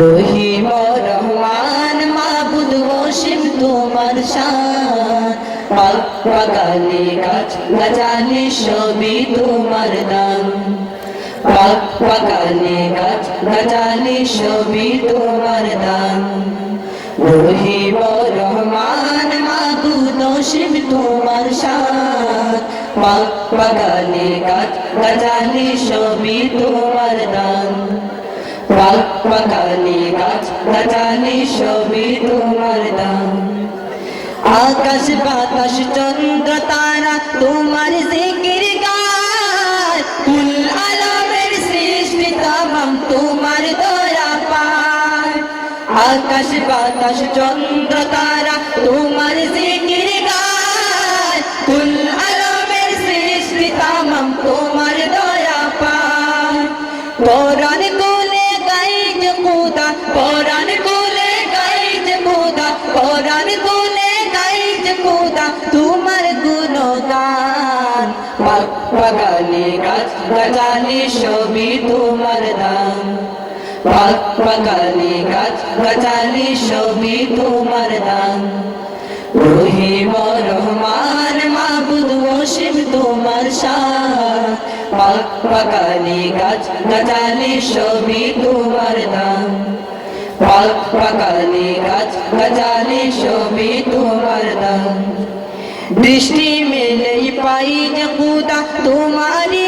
রহিম রহমান, মাবুদ ওসিম তোমার শান পাক পাকালি গাছ গাছালি সবই তোমার দান। পাক পাকালি গাছ গাছালি সবই তোমার দান। রহিম রহমান, মাবুদ ওসিম তোমার শান পাক পাকালি গাছ গাছালি সবই তোমার দান। পাকালি গাছ গাছালি সবই তোমার দান আকাশ বাতাস, চন্দ্র তারা তোমার জিকির গায় কুল আলমের সৃষ্টি তামাম তোমার দয়া পায়। আকাশ বাতাস, চন্দ্র তারা তোমার জিকির গায় কুল আলমের সৃষ্টি তামাম তোমার দয়া পায়। পরাণ গাছালি সবই তোমার দান পাক পাগালি গাছ গাছালি সবই তোমার দান রহিম রহমান মাবুদ ওসিম তোমার শান পাক পাকালি গাছ গাছালি সবই তোমার দান পাক পাকালি গাছ গাছালি সবই তোমার দান দৃষ্টি মেলেই পাই যে খুদা তোমারি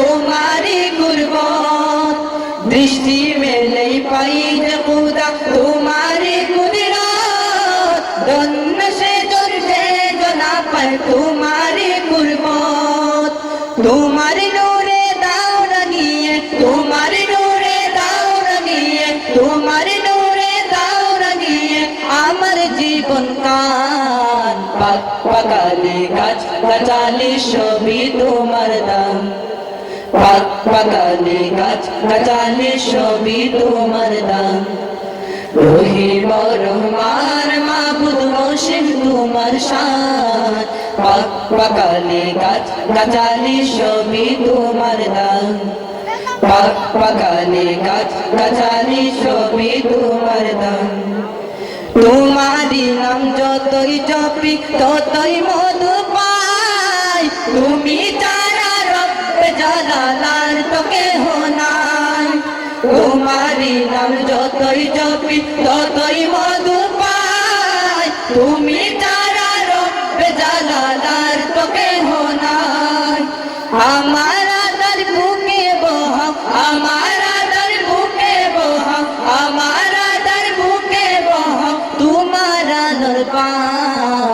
তোমারি গুরবত। দৃষ্টি মেলেই পাই যে খুদা তোমারি কুদরত। ধন্য সে জানতে না পায় তোমারি গুরবত। তোমার নূরে দাও রাঙিয়ে, তোমার নূরে দাও রাঙিয়ে, তোমার নূরে দাও রাঙিয়ে, আমার জীবন কান। পাক পাকালি গাছ, গাছালি সবই তোমার দান। পাক পাকালি গাছ গাছালি সবই তোমার দান। রহিম রহমান মাবুদ মোশিম তোমার পাকালি গাছ গাছালি সবই তোমার দান। পাক পাকালি গাছ গাছালি সবই তোমার দান। তোমারি নাম যতই জপি ততই মধু পাই। তুমি রব্বে জালালার তোকে হোনাই। তোমারি নাম যতই জপি, ততই মধু পাই। তুমি তারা রব্বে জালালার তোকে হোনাই। আমার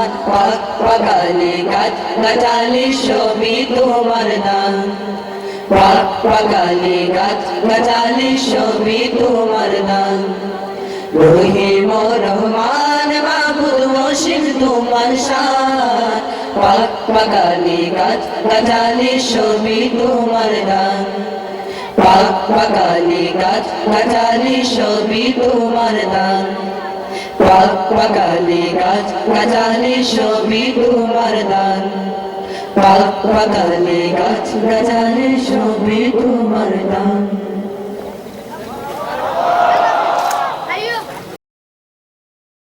পান পাক পাকালি গাছ গাছালি সবই তোমার দান। পাক পাকালি গাছ গাছালি সবই তোমার দান। রহিম রহমান মাবুদ ওসিম তোমার শান। পাক পাকালি গাছ গাছালি সবই তোমার দান। পাক পাকালি গাছ গাছালি সবই তোমার দান। পাক পাকালে গাছ গাছালি সবই তোমার দান পাক পাকালে গাছ গাছালি সবই তোমার দান